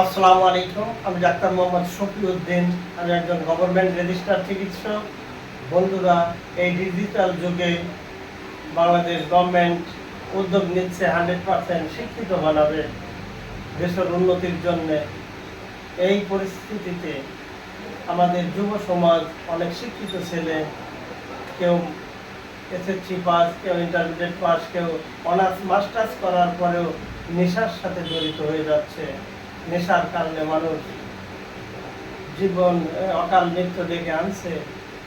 আসসালামু আলাইকুম। আমি ডাক্তার মোহাম্মদ শফিউদ্দিন আমি একজন গভর্নমেন্ট রেজিস্টার চিকিৎসক। বন্ধুরা, এই ডিজিটাল যুগে বাংলাদেশ গভর্নমেন্ট উদ্যোগ নিচ্ছে হান্ড্রেড পার্সেন্ট শিক্ষিত বানাবে দেশের উন্নতির জন্য। এই পরিস্থিতিতে আমাদের যুব সমাজ অনেক শিক্ষিত ছেলে, কেউ এসএসসি পাস কেউ ইন্টারমিডিয়েট পাস কেউ অনার্স মাস্টার্স করার পরেও নেশার সাথে জড়িত হয়ে যাচ্ছে। নেশার কারণে মানুষ জীবন অকাল মৃত্যু ডেকে আনছে।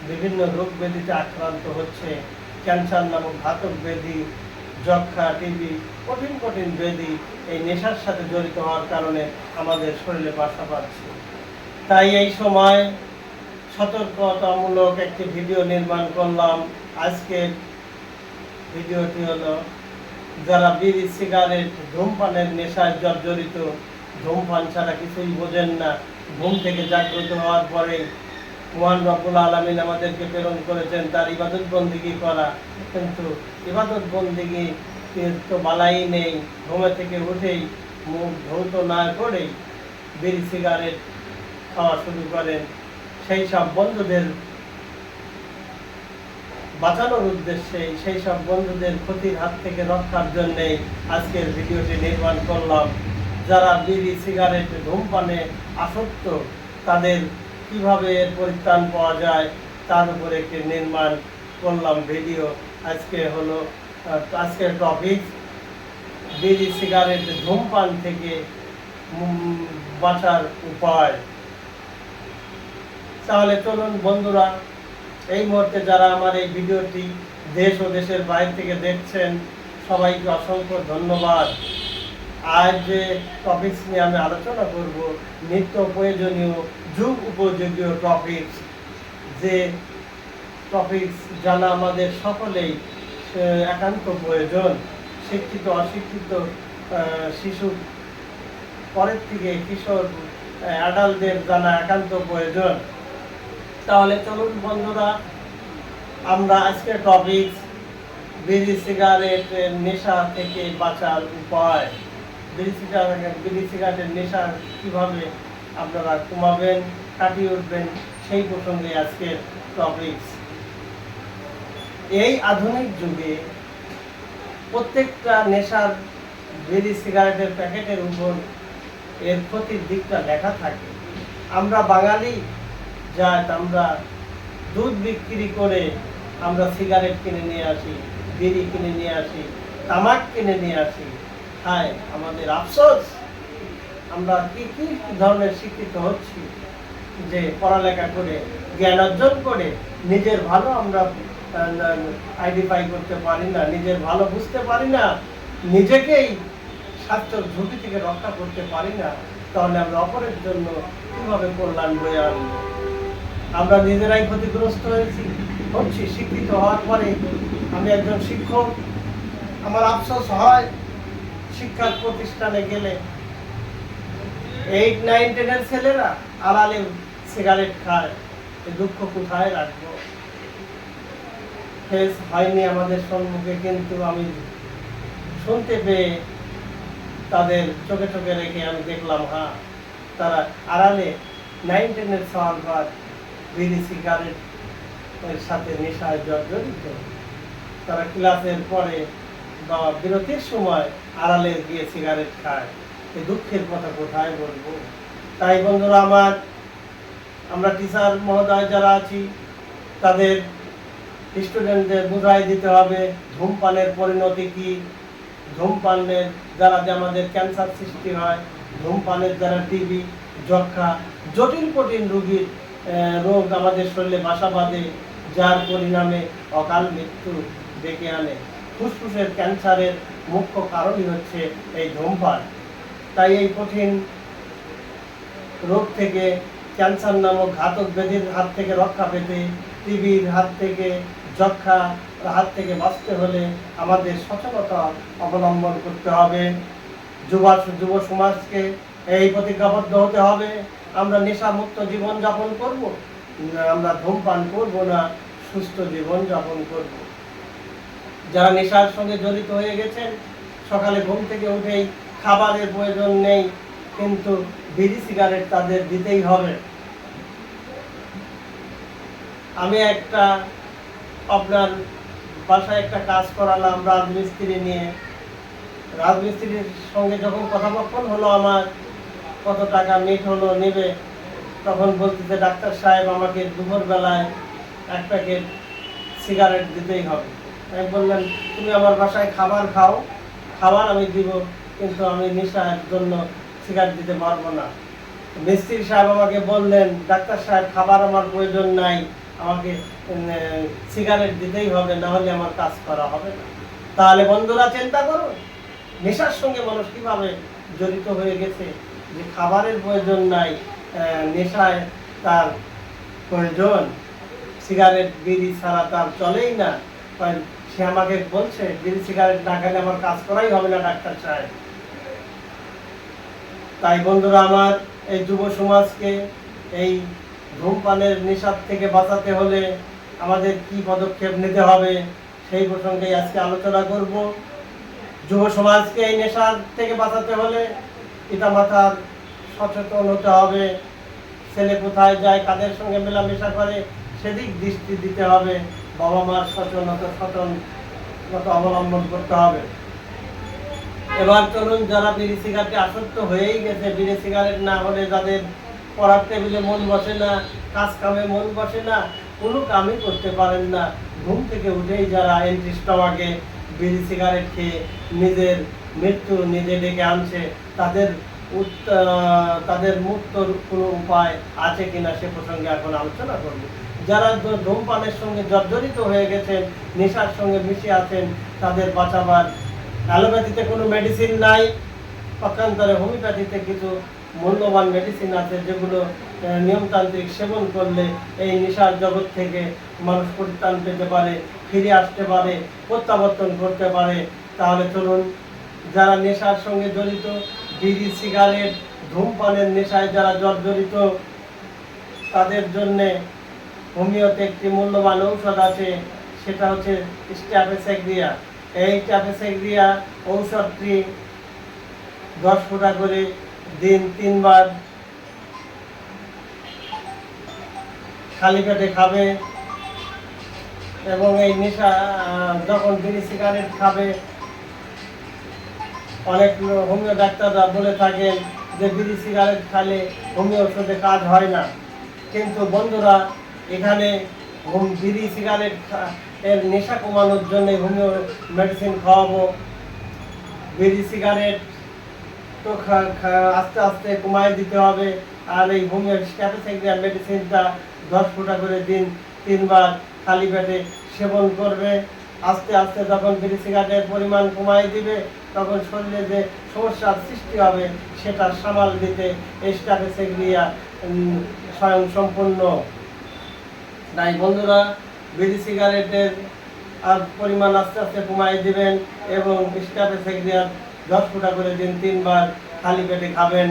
বিভিন্ন রোগ ব্যাধিতে আক্রান্ত হচ্ছে। ক্যান্সার নামক ঘাতক ব্যাধি যক্ষা টিবি, কঠিন কঠিন ব্যাধি এই নেশার সাথে জড়িত হওয়ার কারণে আমাদের শরীরে বাসা বাঁধছে। তাই এই সময় সতর্কতামূলক একটি ভিডিও নির্মাণ করলাম। আজকের ভিডিওটি হলো, যারা বিড়ি, সিগারেট, ধূমপানের নেশায় জর্জরিত ধূমপান ছাড়া কিছুই বোঝেন না। ঘুম থেকে জাগ্রত হওয়ার পরে মহান রব্বুল আলমিন আমাদেরকে প্রেরণ করেছেন, তার ইবাদত বন্দিগি করা। কিন্তু ইবাদত বন্দিগি তো বালাই নেই। ঘুমে থেকে উঠেই মুখ ধৌত না করেই বিড়ি, সিগারেট খাওয়া শুরু করেন। সেই সব বন্ধুদের বাঁচানোর উদ্দেশ্যে, সেই সব বন্ধুদের ক্ষতির হাত থেকে রক্ষার জন্যেই আজকের ভিডিওটি নির্মাণ করলাম। যারা বিড়ি, সিগারেট, ধূমপানে আসক্ত, তাদের কীভাবে এর পরিত্রাণ পাওয়া যায়, তার উপরে একটি নির্মাণ করলাম ভিডিও। আজকে হলো আজকের টপিক বিড়ি, সিগারেট, ধূমপান থেকে বাঁচার উপায়। তাহলে চলুন বন্ধুরা, এই মুহূর্তে যারা আমার এই ভিডিওটি দেশ ও দেশের বাইরে থেকে দেখছেন, সবাইকে অসংখ্য ধন্যবাদ। আজ যে টপিকস নিয়ে আমি আলোচনা করব, নিত্য প্রয়োজনীয় যুগ উপযোগীয় টপিকস যে টপিকস জানা আমাদের সকলেই একান্ত প্রয়োজন, শিক্ষিত, অশিক্ষিত শিশু, পরের থেকে কিশোর অ্যাডাল্টদের জানা একান্ত প্রয়োজন। তাহলে চলুন বন্ধুরা, আমরা আজকের টপিক বিড়ি সিগারেটের নেশা থেকে বাঁচার উপায়। বিড়ি সিগারেট বিড়ি সিগারেটের নেশা কীভাবে আপনারা কমাবেন, কাটিয়ে উঠবেন, সেই প্রসঙ্গে আজকের টপিকস এই আধুনিক যুগে প্রত্যেকটা নেশার বিড়ি সিগারেটের প্যাকেটের উপর এর ক্ষতির দিকটা লেখা থাকে। আমরা বাঙালি যাক আমরা দুধ বিক্রি করে আমরা সিগারেট কিনে নিয়ে আসি, বিড়ি কিনে নিয়ে আসি, তামাক কিনে নিয়ে আসি হায় আমাদের আফসোস। আমরা কি কি ধরনের শিক্ষিত হচ্ছি? যে পড়ালেখা করে, জ্ঞান অর্জন করে নিজের ভালো আমরা আইডেন্টিফাই করতে পারি না, নিজের ভালো বুঝতে পারি না, নিজেকেই স্বাস্থ্যের ঝুঁকি থেকে রক্ষা করতে পারি না, তাহলে আমরা অপরের জন্য কীভাবে কল্যাণ বয়ে আনব? আমরা নিজেরাই ক্ষতিগ্রস্ত হয়েছি, হচ্ছি শিক্ষিত হওয়ার পরে আমি একজন শিক্ষক। আমার আফসোস হয় শিক্ষার প্রতিষ্ঠানে গেলে এইট নাইন টেনের ছেলেরা আড়ালে সিগারেট খায়। দুঃখ কোথায় রাখব? ফেস হয়নি আমাদের সম্মুখে, কিন্তু আমি শুনতে পেয়ে তাদের চোখে চোখে রেখে আমি দেখলাম হ্যাঁ তারা আড়ালে নাইন টেনের সাল পর বিড়ি সিগারেট এর সাথে নেশায় জর্জরিত। তারা ক্লাসের পরে বা বিরতির সময় আড়ালে গিয়ে সিগারেট খায়। এই দুঃখের কথা কোথায় বলব? তাই বন্ধুরা আমার, আমরা টিচার মহোদয় যারা আছি, তাদের স্টুডেন্টদের বুঝাই দিতে হবে, ধূমপানের পরিণতি কি? ধূমপানের দ্বারা যে আমাদের ক্যান্সার সৃষ্টি হয়, ধূমপানের দ্বারা টিবি যক্ষা জটিল কঠিন রোগীর রোগ আমাদের শরীরে বাসা বাঁধে, যার পরিণামে অকাল মৃত্যু ডেকে আনে। ফুসফুসের ক্যান্সারের মুখ্য কারণই হচ্ছে এই ধূমপান। তাই এই কঠিন রোগ থেকে ক্যান্সার নামক ঘাতক ব্যাধির হাত থেকে রক্ষা পেতে, টিবির হাত থেকে যক্ষা হাত থেকে বাঁচতে হলে আমাদের সচেতনতা অবলম্বন করতে হবে। যুব যুব সমাজকে এই প্রতিজ্ঞাবদ্ধ হতে হবে। আমরা নেশামুক্ত জীবন যাপন করব আমরা ধূমপান করব না, সুস্থ জীবন যাপন করব। যারা নেশার সঙ্গে জড়িত হয়ে গেছেন, সকালে ঘুম থেকে উঠেই খাবারের প্রয়োজন নেই, কিন্তু বিড়ি সিগারেট তাদের দিতেই হবে। আমি একটা, আপনার বাসায় একটা কাজ করালাম রাজমিস্ত্রি নিয়ে। রাজমিস্ত্রির সঙ্গে যখন কথাবার্তা হলো আমার কত টাকা মিট হলো নেবে, তখন বলতেছে, ডাক্তার সাহেব, আমাকে দুপুরবেলায় এক প্যাকেট সিগারেট দিতেই হবে। বললেন, তুমি আমার বাসায় খাবার খাও। খাবার আমি দিব, কিন্তু আমি নেশার জন্য সিগারেট দিতে পারব না। মিস্ত্রি সাহেব আমাকে বললেন, ডাক্তার সাহেব, খাবার আমার প্রয়োজন নাই। আমাকে সিগারেট দিতেই হবে, না হলে আমার কাজ করা হবে না। তাহলে বন্ধুরা চিন্তা করো, নেশার সঙ্গে মানুষ কীভাবে জড়িত হয়ে গেছে যে খাবারের প্রয়োজন নাই নেশায় তার প্রয়োজন। সিগারেট, বিড়ি ছাড়া তার চলেই না। সে আমাকে বলছে, বিড়ি, সিগারেট না খেলে আমার কাজ করাই হবে না, ডাক্তার সাহেব। তাই বন্ধুরা, আমার এই যুব সমাজকে এই ধূমপানের নেশার থেকে বাঁচাতে হলে আমাদের কি পদক্ষেপ নিতে হবে, সেই প্রসঙ্গে আজকে আলোচনা করব। যুব সমাজকে এই নেশার থেকে বাঁচাতে হলে পিতামাতার সচেতন হতে হবে, ছেলে কোথায় যায়, কাদের সঙ্গে মেলামেশা করে, সেদিক দৃষ্টি দিতে হবে। বাবা মার সচেতনতা সচেতনতা অবলম্বন করতে হবে। এবার চলুন যারা বিড়ি সিগারেটে আসক্ত হয়েই গেছে, বিড়ি সিগারেট না হলে যাদের পড়ার টেবিলে মন বসে না কাজ কামে মন বসে না, কোনো কামই করতে পারেন না। ঘুম থেকে উঠেই যারা এন্ট্রি স্টমাকে বিড়ি সিগারেট খেয়ে নিজের মৃত্যু নিজে ডেকে আনছে, তাদের তাদের মুক্তর কোনো উপায় আছে কিনা সে প্রসঙ্গে এখন আলোচনা করব। যারা ধূমপানের সঙ্গে জর্জরিত হয়ে গেছেন, নেশার সঙ্গে মিশে আছেন, তাদের বাঁচাবার অ্যালোপ্যাথিতে কোনো মেডিসিন নাই। পক্ষান্তরে হোমিওপ্যাথিতে কিছু মূল্যবান মেডিসিন আছে যেগুলো নিয়মতান্ত্রিক সেবন করলে এই নেশার জগৎ থেকে মানুষ পরিত্রাণ পেতে পারে, ফিরে আসতে পারে, প্রত্যাবর্তন করতে পারে। তাহলে চলুন, যারা নেশার সঙ্গে জড়িত, বিড়ি, সিগারেট, ধূমপানের নেশায় যারা জর্জরিত, তাদের জন্যে হোমিওতে একটি মূল্যবান ঔষধ আছে, সেটা হচ্ছে স্ট্যাপেসেগ্রিয়া এই স্ট্যাপেসেগ্রিয়া ঔষধটি দশ ফোঁটা করে দিন তিনবার খালি পেটে খাবে এবং এই নেশা যখন বিড়ি, সিগারেট খাবে, অনেক হোমিও ডাক্তাররা বলে থাকেন যে বিড়ি, সিগারেট খালে হোমিও ওষুধে কাজ হয় না। কিন্তু বন্ধুরা এখানে হোম- বিড়ি সিগারেট এর নেশা কমানোর জন্য হোমিও মেডিসিন খাওয়াবো। বিড়ি সিগারেট তো আস্তে আস্তে কমায় দিতে হবে। আর এই হোমিও স্ট্যাপেসেগ্রিয়া মেডিসিনটা দশ ফোঁটা করে দিন তিনবার খালি পেটে সেবন করবে। আস্তে আস্তে যখন বিড়ি সিগারেটের পরিমাণ কমায় দিবে তখন শরীরে যে সমস্যার সৃষ্টি হবে সেটা সামাল দিতে এই স্ট্যাপেসেগ্রিয়া উম, স্বয়ং সম্পূর্ণ তাই বন্ধুরা বিড়ি সিগারেটের আর পরিমাণ আস্তে আস্তে কমাই দিবেন এবং স্টাফে সেক্রিয়ার দশ ফুটা করে দিন, তিনবার খালি পেটে খাবেন।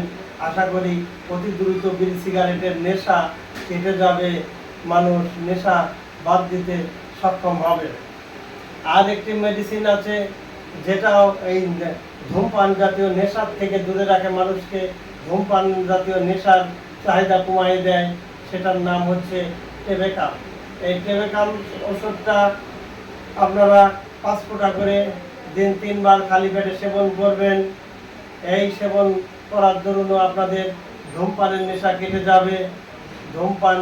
আশা করি অতি দ্রুত বিড়ি সিগারেটের নেশা কেটে যাবে। মানুষ নেশা বাদ দিতে সক্ষম হবে। আর একটি মেডিসিন আছে, যেটাও এই ধূমপান জাতীয় নেশার থেকে দূরে রাখে মানুষকে। ধূমপান জাতীয় নেশার চাহিদা কমাই দেয়। সেটার নাম হচ্ছে টেবেকাম এই টেবেকাম ওষুধটা আপনারা পাঁচ ফোঁটা করে দিন তিনবার খালি পেটে সেবন করবেন। এই সেবন করার দরুনও আপনাদের ধূমপানের নেশা কেটে যাবে। ধূমপান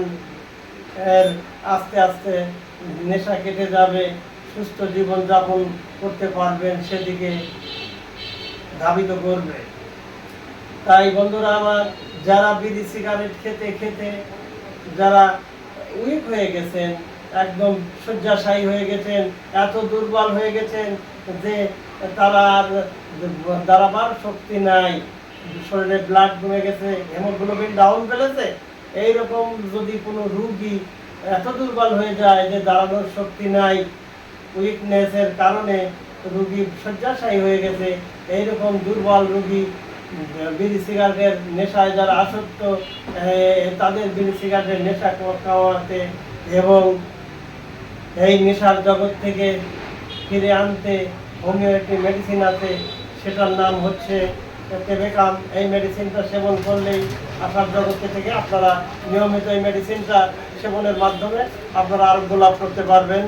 এর আস্তে আস্তে নেশা কেটে যাবে। সুস্থ জীবন যাপন করতে পারবেন সেদিকে ধাবিত করবে। তাই বন্ধুরা আমার, যারা বিড়ি সিগারেট খেতে খেতে, যারা উইক হয়ে গেছেন, একদম শয্যাশায়ী হয়ে গেছেন, এত দুর্বল হয়ে গেছেন যে তারা আর দাঁড়াবার শক্তি নাই, শরীরে ব্লাড কমে গেছে হেমোগ্লোবিন ডাউন ফেলেছে। এইরকম যদি কোনো রুগী এত দুর্বল হয়ে যায় যে দাঁড়ানোর শক্তি নাই উইকনেসের কারণে রুগী শয্যাশায়ী হয়ে গেছে, এইরকম দুর্বল রুগী বিড়ি সিগারেটের নেশায় যারা আসক্ত তাদের বিড়ি সিগারেটের নেশা খাওয়াতে এবং এই নেশার জগৎ থেকে ফিরে আনতে হোমিও একটি মেডিসিন আছে, সেটার নাম হচ্ছে কেবেকাম এই মেডিসিনটা সেবন করলেই আশার জগৎ থেকে আপনারা নিয়মিত এই মেডিসিনটা সেবনের মাধ্যমে আপনারা আরোগ্য লাভ করতে পারবেন।